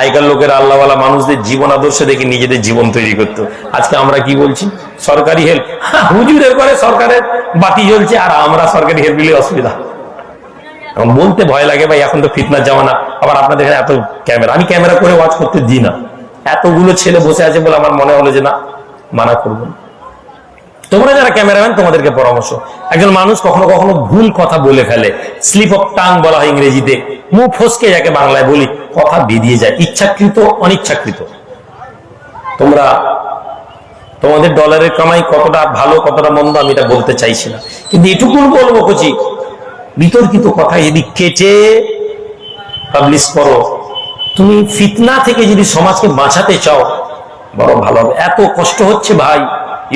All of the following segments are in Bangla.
আগেকার লোকের আল্লাহওয়ালা মানুষদের জীবন আদর্শ দেখে নিজেদের জীবন তৈরি করতো। আজকে আমরা কি বলছি? সরকারি হেল্প হুজুরের করে সরকারের বাতি জ্বলছে আর আমরা সরকারি হেল্প দিলে অসুবিধা। বলতে ভয় লাগে ভাই, এখন তো ফিটনার জামানা। আবার আপনাদের এখানে এত ক্যামেরা আমি ক্যামেরা করে ওয়াচ করতে দিই না। এতগুলো ছেলে বসে আছে বলে আমার মনে হলো যে না, মানা করব তোমরা যারা ক্যামেরাম্যান তোমাদেরকে পরামর্শ। একজন মানুষ কখনো কখনো ভুল কথা বলে ফেলে। স্লিপ অফ টাং বলা হয় ইংরেজিতে। মুখ ফসকে যাকে বাংলায় বলি, কথা বেরিয়ে যায়, ইচ্ছাকৃত, অনিচ্ছাকৃত। তোমরা, তোমাদের ডলারের কামাই কতটা ভালো, কতটা মন্দ, আমি এটা বলতে চাইছি না। কিন্তু এটুকুন বলব কচি, বিতর্কিত কথা যদি কেটে পাবলিশ করো, তুমি ফিতনা থেকে যদি সমাজকে বাঁচাতে চাও, বড় ভালো হবে। এত কষ্ট হচ্ছে ভাই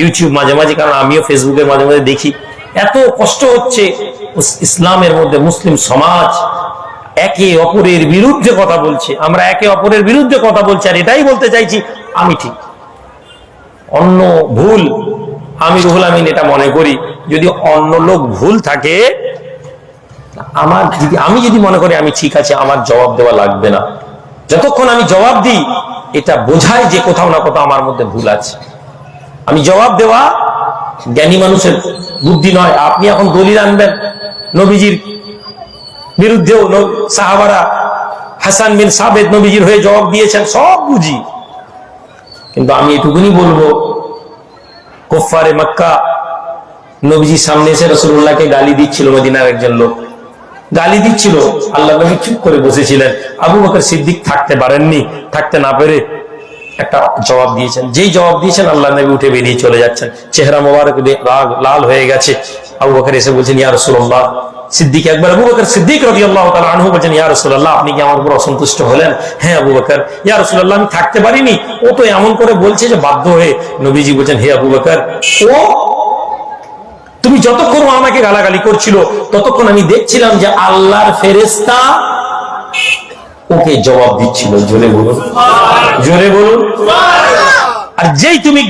ইউটিউব মাঝে মাঝে, কারণ আমিও ফেসবুকের মাঝে মাঝে দেখি, এত কষ্ট হচ্ছে, ইসলামের মধ্যে মুসলিম সমাজ একে অপরের বিরুদ্ধে কথা বলছে। আমরা একে অপরের বিরুদ্ধে কথা বলছি আর এটাই বলতে চাইছি, আমি ঠিক। অন্য ভুল আমি রুহুল আমিন এটা মনে করি, যদি অন্য লোক ভুল থাকে, আমার যদি আমি যদি মনে করি আমি ঠিক আছে, আমার জবাব দেওয়া লাগবে না। যতক্ষণ আমি জবাব দিই, এটা বোঝায় যে কোথাও না কোথাও আমার মধ্যে ভুল আছে। আমি জবাব দেওয়া জ্ঞানী মানুষের বুদ্ধি নয়। আপনি এখন দলিল আনবেন, নবীজির বিরুদ্ধেও সাহাবারা হাসান বিন সাবেদ নবীজির হয়ে জবাব দিয়েছেন, সব বুঝি। কিন্তু আমি এটুকুনি বলব কোফারে মক্কা নবীজির সামনে এসে রসুল্লাহকে গালি দিচ্ছিল মদিনার একজন লোক। গালি দিচ্ছিল, আল্লাহ নবী চুপ করে বসেছিলেন। আবু বকর সিদ্দিক থাকতে পারেননি, থাকতে না পেরে একটা জবাব দিয়েছেন। যেই জবাব দিয়েছেন, আল্লাহ নবী উঠে বেরিয়ে চলে যাচ্ছেন। চেহারা মোবারক লাল হয়ে গেছে। আবু বকর এসে বলছেন, ইয়া রাসূলুল্লাহ সিদ্দিক একবার আবু বকর সিদ্দিক রাদিয়াল্লাহু তাআলা আনহু বলছেন ইয়া রাসূলুল্লাহ আপনি কি আমার উপর অসন্তুষ্ট হলেন? হ্যাঁ আবু বকর। ইয়া রাসূলুল্লাহ আমি থাকতে পারিনি। ও তো এমন করে বলছে যে বাধ্য হয়ে নবীজি বলছেন হে আবু বকর ও তুমি যতক্ষণ আমাকে গালাগালি করছিল ততক্ষণ আমি দেখছিলাম যে আল্লাহর ফেরেস্তা ওকে জবাব দিচ্ছিল। জোরে বলুন। জোরে বলুন। আর যেই তুমি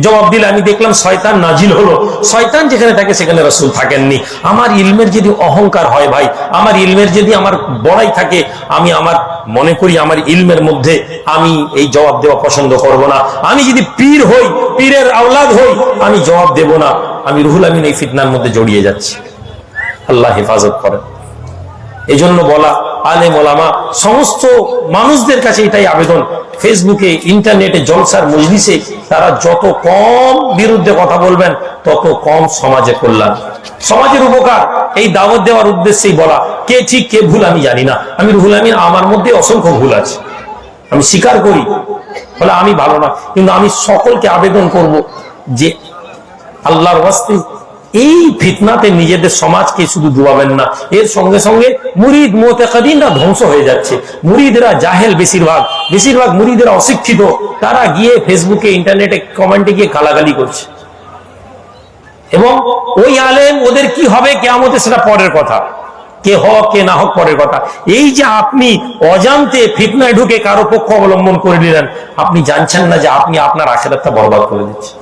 জবাব দিলে আমি দেখলাম শয়তান নাজিল হলো। শয়তান যেখানে থাকে সেখানে রসুল থাকেননি। আমার ইলমের যদি অহংকার হয় ভাই, আমার ইলমের যদি আমার বড়াই থাকে, আমি আমার, মনে করি আমার ইলমের মধ্যে আমি এই জবাব দেওয়া পছন্দ করব না। আমি যদি পীর হই, পীরের আওলাদ হই, আমি জবাব দেব না। আমি রুহুল আমিন এই ফিতনার মধ্যে জড়িয়ে যাচ্ছি। আল্লাহ হেফাজত করেন। এই জন্য বলা আলেম ওলামা, সমস্ত মানুষদের কাছে এটাই আবেদন। ফেসবুকে, ইন্টারনেটে, জলসার মজলিসে তারা যত কম বিরুদ্ধে কথা বলবেন, তত কম সমাজে কল্যাণ। সমাজের উপকার, এই দাওয়াত দেওয়ার উদ্দেশ্যেই বলা। কে ঠিক, কে ভুল আমি জানি না। আমি রুহুল আমি আমার মধ্যে অসংখ্য ভুল আছে। আমি স্বীকার করি বলে আমি ভালো না। কিন্তু আমি সকলকে আবেদন করব যে আল্লাহর ওয়াস্তে এই ফিতনাতে নিজেদের সমাজকে শুধু ডুবাবেন না, এর সঙ্গে সঙ্গে মুরিদ মোতেকাদিনরা ধ্বংস হয়ে যাচ্ছে। মুরিদরা জাহেল বেশিরভাগ বেশিরভাগ মুরিদরা অশিক্ষিত, তারা গিয়ে ফেসবুকে, ইন্টারনেটে, কমেন্টে গিয়ে গালাগালি করছে। এবং ওই আলেম ওদের কি হবে কেমতে সেটা পরের কথা। কে হক, কে না হোক পরের কথা। এই যে আপনি অজান্তে ফিতনায় ঢুকে কারও পক্ষ অবলম্বন করে নিলেন, আপনি জানছেন না যে আপনি আপনার আখেরাতটা বরবাদ করে দিচ্ছেন।